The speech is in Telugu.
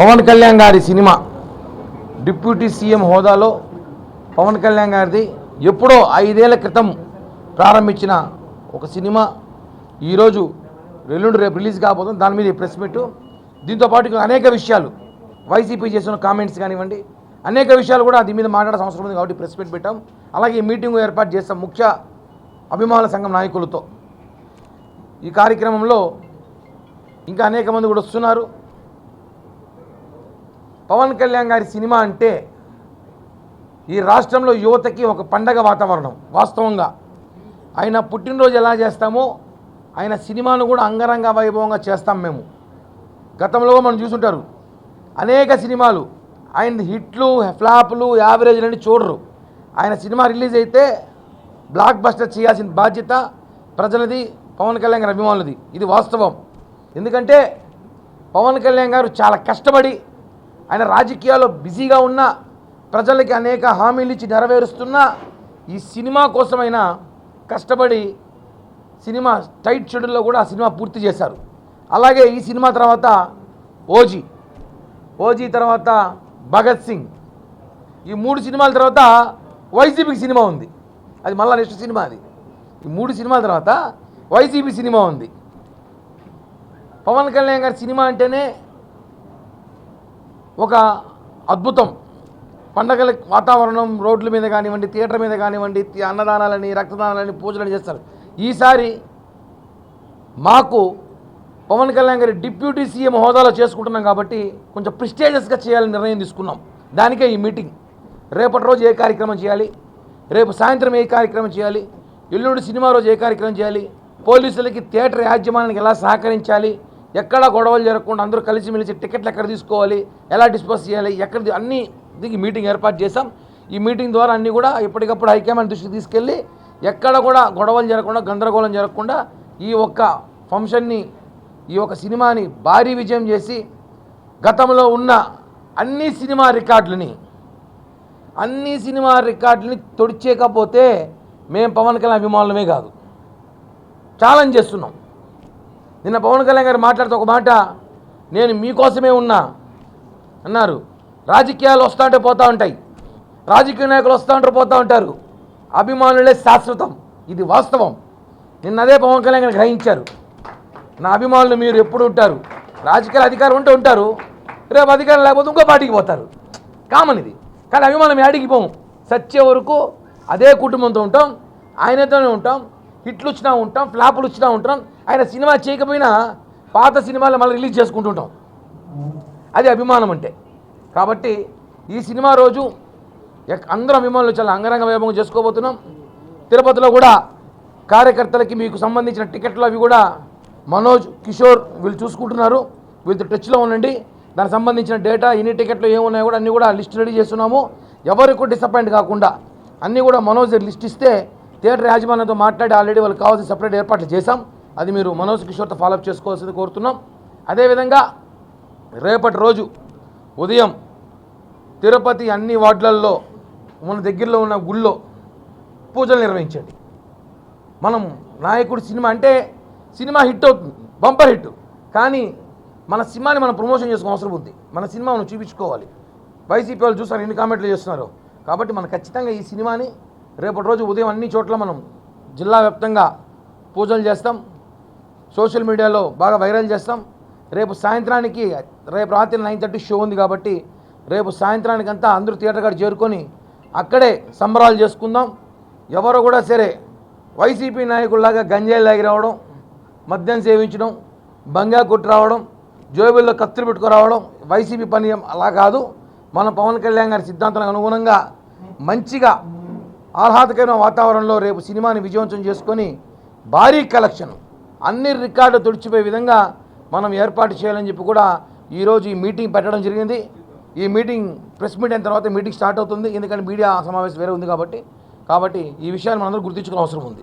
పవన్ కళ్యాణ్ గారి సినిమా డిప్యూటీ సీఎం హోదాలో పవన్ కళ్యాణ్ గారిది ఎప్పుడో ఐదేళ్ళ క్రితం ప్రారంభించిన ఒక సినిమా. ఈరోజు రెల్లుండి రేపు రిలీజ్ కాబోతుంది. దాని మీద ప్రెస్ మీట్. దీంతో పాటు అనేక విషయాలు వైసీపీ చేసిన కామెంట్స్ కానివ్వండి అనేక విషయాలు కూడా దీని మీద మాట్లాడాల్సిన అవసరం ఉంది కాబట్టి ప్రెస్ మీట్ పెట్టాం. అలాగే ఈ మీటింగ్ ఏర్పాటు చేస్తాం ముఖ్య అభిమానుల సంఘం నాయకులతో ఈ కార్యక్రమంలో ఇంకా అనేక మంది కూడా వస్తున్నారు. పవన్ కళ్యాణ్ గారి సినిమా అంటే ఈ రాష్ట్రంలో యువతకి ఒక పండగ వాతావరణం వాస్తవంగా. ఆయన పుట్టినరోజు ఎలా చేస్తామో ఆయన సినిమాను కూడా అంగరంగ వైభవంగా చేస్తాం మేము. గతంలో మనం చూసుంటారు అనేక సినిమాలు ఆయన హిట్లు ఫ్లాపులు యావరేజ్ అని చూడరు. ఆయన సినిమా రిలీజ్ అయితే బ్లాక్ బస్టర్ చేయాల్సిన బాధ్యత ప్రజలది పవన్ కళ్యాణ్ గారి అభిమానులది. ఇది వాస్తవం. ఎందుకంటే పవన్ కళ్యాణ్ గారు చాలా కష్టపడి ఆయన రాజకీయాల్లో బిజీగా ఉన్న ప్రజలకి అనేక హామీలు ఇచ్చి నెరవేరుస్తున్న ఈ సినిమా కోసమైనా కష్టపడి సినిమా టైట్ షెడ్యూల్లో కూడా ఆ సినిమా పూర్తి చేశారు. అలాగే ఈ సినిమా తర్వాత ఓజీ ఓజీ తర్వాత భగత్ సింగ్. ఈ మూడు సినిమాల తర్వాత వైసీపీకి సినిమా ఉంది. అది మళ్ళా నెక్స్ట్ సినిమా అది. ఈ మూడు సినిమాల తర్వాత వైసీపీ సినిమా ఉంది. పవన్ కళ్యాణ్ గారి సినిమా అంటేనే ఒక అద్భుతం. పండగల వాతావరణం రోడ్ల మీద కానివ్వండి థియేటర్ మీద కానివ్వండి అన్నదానాలని రక్తదానాలని పూజలని చేస్తారు. ఈసారి మాకు పవన్ కళ్యాణ్ గారి డిప్యూటీ సీఎం హోదాలో చేసుకుంటున్నాం కాబట్టి కొంచెం ప్రిస్టేజియస్గా చేయాలని నిర్ణయం తీసుకున్నాం. దానికే ఈ మీటింగ్. రేపటి రోజు ఏ కార్యక్రమం చేయాలి? రేపు సాయంత్రం ఏ కార్యక్రమం చేయాలి? ఎల్లుండి సినిమా రోజు ఏ కార్యక్రమం చేయాలి? పోలీసులకి థియేటర్ యాజమాన్యానికి ఎలా సహకరించాలి? ఎక్కడ గొడవలు జరగకుండా అందరూ కలిసిమెలిసి టికెట్లు ఎక్కడ తీసుకోవాలి ఎలా డిస్పోజ్ చేయాలి ఎక్కడ అన్ని దిగి మీటింగ్ ఏర్పాటు చేశాం. ఈ మీటింగ్ ద్వారా అన్నీ కూడా ఎప్పటికప్పుడు హైకమాండ్ దృష్టికి తీసుకెళ్ళి ఎక్కడ కూడా గొడవలు జరగకుండా గందరగోళం జరగకుండా ఈ ఒక్క ఫంక్షన్ని ఈ యొక్క సినిమాని భారీ విజయం చేసి గతంలో ఉన్న అన్ని సినిమా రికార్డులని అన్ని సినిమా రికార్డులని తొడిచేయకపోతే మేము పవన్ కళ్యాణ్ అభిమానులమే కాదు. ఛాలెంజ్ చేస్తున్నాం. నిన్న పవన్ కళ్యాణ్ గారు మాట్లాడుతూ ఒక మాట నేను మీకోసమే ఉన్నా. అన్నారు. రాజకీయాలు వస్తూ ఉంటే పోతూ ఉంటాయి. రాజకీయ నాయకులు వస్తూ ఉంటారు పోతూ ఉంటారు. అభిమానులే శాశ్వతం. ఇది వాస్తవం. నిన్న అదే పవన్ కళ్యాణ్ గారు గ్రహించారు. నా అభిమానులు మీరు ఎప్పుడు ఉంటారు? రాజకీయ అధికారం ఉంటే ఉంటారు. రేపు అధికారం లేకపోతే ఇంకో పార్టీకి పోతారు. కామన్ ఇది. కానీ అభిమానం యాడికి పోము? సచ్చే వరకు అదే కుటుంబంతో ఉంటాం. ఆయనతోనే ఉంటాం. హిట్లు వచ్చినా ఉంటాం ఫ్లాపులు వచ్చినా ఉంటాం. ఆయన సినిమా చేయకపోయినా పాత సినిమాలు మళ్ళీ రిలీజ్ చేసుకుంటుంటాం. అది అభిమానం అంటే. కాబట్టి ఈ సినిమా రోజు అందరం అభిమానులు చాలా అంగరంగ వైభవం చేసుకోబోతున్నాం. తిరుపతిలో కూడా కార్యకర్తలకి మీకు సంబంధించిన టికెట్లు అవి కూడా మనోజ్ కిషోర్ వీళ్ళు చూసుకుంటున్నారు. వీళ్ళతో టచ్లో ఉండండి. దానికి సంబంధించిన డేటా ఎన్ని టికెట్లు ఏమున్నాయో కూడా అన్నీ కూడా లిస్ట్ రెడీ చేస్తున్నాము. ఎవరికి డిసప్పాయింట్ కాకుండా అన్నీ కూడా మనోజ్ లిస్ట్ ఇస్తే థియేటర్ యాజమాన్యంతో మాట్లాడి ఆల్రెడీ వాళ్ళకి కావాల్సిన సపరేట్ ఏర్పాట్లు చేశాం. అది మీరు మనోజ్ కిషోర్తో ఫాలోఅప్ చేసుకోవాల్సింది కోరుతున్నాం. అదేవిధంగా రేపటి రోజు ఉదయం తిరుపతి అన్ని వార్డులలో మన దగ్గరలో ఉన్న గుళ్ళో పూజలు నిర్వహించండి. మనం నాయకుడు సినిమా అంటే సినిమా హిట్ అవుతుంది బంపర్ హిట్. కానీ మన సినిమాని మనం ప్రమోషన్ చేసుకో అవసరం ఉంది. మన సినిమా మనం చూపించుకోవాలి. వైసీపీ వాళ్ళు చూస్తారు ఎన్ని కామెంట్లు చేస్తున్నారు. కాబట్టి మనం ఖచ్చితంగా ఈ సినిమాని రేపటి రోజు ఉదయం అన్ని చోట్ల మనం జిల్లా వ్యాప్తంగా పూజలు చేస్తాం. సోషల్ మీడియాలో బాగా వైరల్ చేస్తాం. రేపు సాయంత్రానికి రేపు రాత్రి నైన్ థర్టీ షో ఉంది కాబట్టి రేపు సాయంత్రానికి అంతా అందరూ థియేటర్ కాడ చేరుకొని అక్కడే సంబరాలు చేసుకుందాం. ఎవరు కూడా సరే వైసీపీ నాయకుల్లాగా గంజాయి లాగి రావడం మద్యం సేవించడం బంగా కొట్టి రావడం జోబుల్లో కత్తులు పెట్టుకురావడం వైసీపీ పని అలా కాదు. మన పవన్ కళ్యాణ్ గారి సిద్ధాంతాలకు అనుగుణంగా మంచిగా ఆహ్లాదకరమైన వాతావరణంలో రేపు సినిమాని విజయవంతం చేసుకొని భారీ కలెక్షన్ అన్ని రికార్డు తుడిచిపోయే విధంగా మనం ఏర్పాటు చేయాలని చెప్పి కూడా ఈరోజు ఈ మీటింగ్ పెట్టడం జరిగింది. ఈ మీటింగ్ ప్రెస్ మీట్ అయిన తర్వాత మీటింగ్ స్టార్ట్ అవుతుంది. ఎందుకంటే మీడియా సమావేశం వేరే ఉంది కాబట్టి కాబట్టి ఈ విషయాన్ని మనందరూ గుర్తించుకునే అవసరం ఉంది.